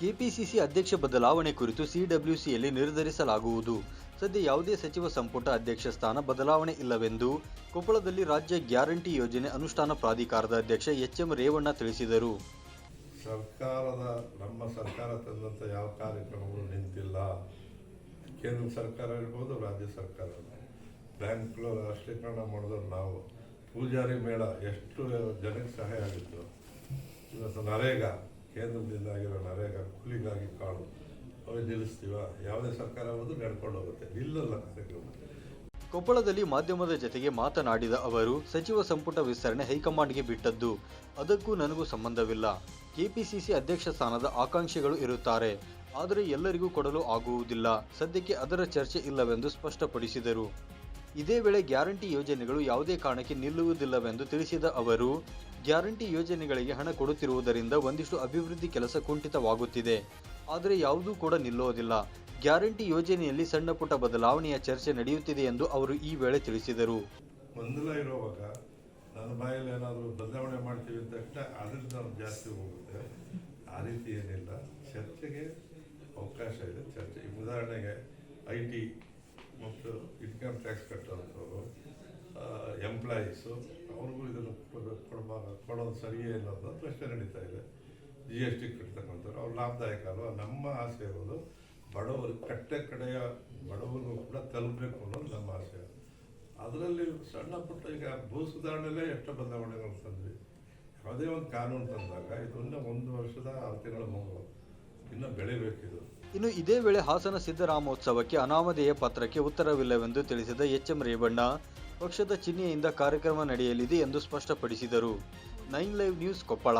KPCC ಅಧ್ಯಕ್ಷ ಬದಲಾವಣೆ ಕುರಿತು ಸಿಡಬ್ಲ್ಯೂಸಿಯಲ್ಲಿ ನಿರ್ಧರಿಸಲಾಗುವುದು. ಸದ್ಯ ಯಾವುದೇ ಸಚಿವ ಸಂಪುಟ ಅಧ್ಯಕ್ಷ ಸ್ಥಾನ ಬದಲಾವಣೆ ಇಲ್ಲವೆಂದು ಕೊಪ್ಪಳದಲ್ಲಿ ರಾಜ್ಯ ಗ್ಯಾರಂಟಿ ಯೋಜನೆ ಅನುಷ್ಠಾನ ಪ್ರಾಧಿಕಾರದ ಅಧ್ಯಕ್ಷ ಎಚ್ ಎಂ ರೇವಣ್ಣ ತಿಳಿಸಿದರು. ಸರ್ಕಾರದ, ನಮ್ಮ ಸರ್ಕಾರ ತಂದಂಥ ಯಾವ ಕಾರ್ಯಕ್ರಮಗಳು ನಿಂತಿಲ್ಲ. ಕೇಂದ್ರ ಸರ್ಕಾರ ಇರ್ಬೋದು ರಾಜ್ಯ ಸರ್ಕಾರ ಬ್ಯಾಂಕ್ಗಳು ರಾಷ್ಟ್ರೀಕರಣ ಮಾಡಿದ್ರು ನಾವು. ಪೂಜಾರಿ ಮೇಳ ಎಷ್ಟು ಜನಕ್ಕೆ ಸಹಾಯ ಆಗಿತ್ತು. ನರೇಗಾ ಕೇಂದ್ರದಿಂದ ಆಗಿರೋ ನರೇಗಾ ಕೂಲಿಗಾಗಿ ಕಾಳು ಅವೇ ನಿಲ್ಲಿಸ್ತೀವ? ಯಾವುದೇ ಸರ್ಕಾರ ಬಂದು ನಡ್ಕೊಂಡು ಹೋಗುತ್ತೆ. ನಿಲ್ಲಲ್ಲ ಕಾರ್ಯಕ್ರಮ. ಕೊಪ್ಪಳದಲ್ಲಿ ಮಾಧ್ಯಮದ ಜತೆಗೆ ಮಾತನಾಡಿದ ಅವರು, ಸಚಿವ ಸಂಪುಟ ವಿಸ್ತರಣೆ ಹೈಕಮಾಂಡ್ಗೆ ಬಿಟ್ಟದ್ದು. ಅದಕ್ಕೂ ನನಗೂ ಸಂಬಂಧವಿಲ್ಲ. ಕೆಪಿಸಿಸಿ ಅಧ್ಯಕ್ಷ ಸ್ಥಾನದ ಆಕಾಂಕ್ಷಿಗಳು ಇರುತ್ತಾರೆ. ಆದರೆ ಎಲ್ಲರಿಗೂ ಕೊಡಲು ಆಗುವುದಿಲ್ಲ. ಸದ್ಯಕ್ಕೆ ಅದರ ಚರ್ಚೆ ಇಲ್ಲವೆಂದು ಸ್ಪಷ್ಟಪಡಿಸಿದರು. ಇದೇ ವೇಳೆ ಗ್ಯಾರಂಟಿ ಯೋಜನೆಗಳು ಯಾವುದೇ ಕಾರಣಕ್ಕೆ ನಿಲ್ಲುವುದಿಲ್ಲವೆಂದು ತಿಳಿಸಿದ ಅವರು, ಗ್ಯಾರಂಟಿ ಯೋಜನೆಗಳಿಗೆ ಹಣ ಕೊಡುತ್ತಿರುವುದರಿಂದ ಒಂದಿಷ್ಟು ಅಭಿವೃದ್ಧಿ ಕೆಲಸ ಕುಂಠಿತವಾಗುತ್ತಿದೆ. ಆದರೆ ಯಾವುದೂ ಕೂಡ ನಿಲ್ಲೋದಿಲ್ಲ ಗ್ಯಾರಂಟಿ ಯೋಜನೆಯಲ್ಲಿ ಸಣ್ಣ ಪುಟ್ಟ ಬದಲಾವಣೆಯ ಚರ್ಚೆ ನಡೆಯುತ್ತಿದೆ ಎಂದು ಅವರು ಈ ವೇಳೆ ತಿಳಿಸಿದರು. ಗೊಂದಲ ಇರುವಾಗ ನನ್ನ ಬಾಯಲ್ಲಿ ಏನಾದರೂ ಬದಲಾವಣೆ ಮಾಡ್ತೀವಿ ಅಂತ ಅದರಿಂದ ಜಾಸ್ತಿ ಹೋಗುತ್ತೆ. ಆ ರೀತಿ ಏನಿಲ್ಲ. ಚರ್ಚೆಗೆ ಅವಕಾಶ ಇದೆ. ಚರ್ಚೆ ಉದಾಹರಣೆಗೆ ಐ ಟಿ ಮತ್ತು ಇನ್ಕಮ್ ಟ್ಯಾಕ್ಸ್ ಕಟ್ಟುವಂಥವ್ರು ಎಂಪ್ಲಾಯೀಸು ಅವ್ರಿಗೂ ಇದನ್ನು ಕೊಡ- ಕೊಡೋದು ಸರಿಯೇ ಇಲ್ಲ ಅಂತ ಪ್ರಶ್ನೆ ನಡೀತಾ ಇದೆ. ಜಿ ಎಸ್ ಟಿ ಕಟ್ತಕ್ಕಂಥವ್ರು ಅವ್ರು ಲಾಭದಾಯಕ ಅಲ್ವ? ನಮ್ಮ ಆಸೆ ಇರೋದು ಬಡವರು, ಕಟ್ಟೆ ಕಡೆಯ ಬಡವರಿಗೂ ಕೂಡ ತಲುಪಬೇಕು ಅನ್ನೋದು ನಮ್ಮ ಆಸೆ. ಅದರಲ್ಲಿ ಸಣ್ಣ ಪುಟ್ಟ ಈಗ ಭೂ ಸುಧಾರಣೆಲ್ಲೇ ಎಷ್ಟು ಬದಲಾವಣೆಗಳು ತಂದ್ವಿ. ಯಾವುದೇ ಒಂದು ಕಾನೂನು ತಂದಾಗ ಇದನ್ನ ಒಂದು ವರ್ಷದ ಆರು ತಿಂಗಳ ಮಗು ಇನ್ನೂ ಬೆಳಿಬೇಕಿದು. ಇನ್ನು ಇದೇ ವೇಳೆ ಹಾಸನ ಸಿದ್ದರಾಮೋತ್ಸವಕ್ಕೆ ಅನಾಮಧೇಯ ಪತ್ರಕ್ಕೆ ಉತ್ತರವಿಲ್ಲವೆಂದು ತಿಳಿಸಿದ ಎಚ್ ಎಂ ರೇವಣ್ಣ, ಪಕ್ಷದ ಚಿಹ್ನೆಯಿಂದ ಕಾರ್ಯಕ್ರಮ ನಡೆಯಲಿದೆ ಎಂದು ಸ್ಪಷ್ಟಪಡಿಸಿದರು. Nine live news Koppal.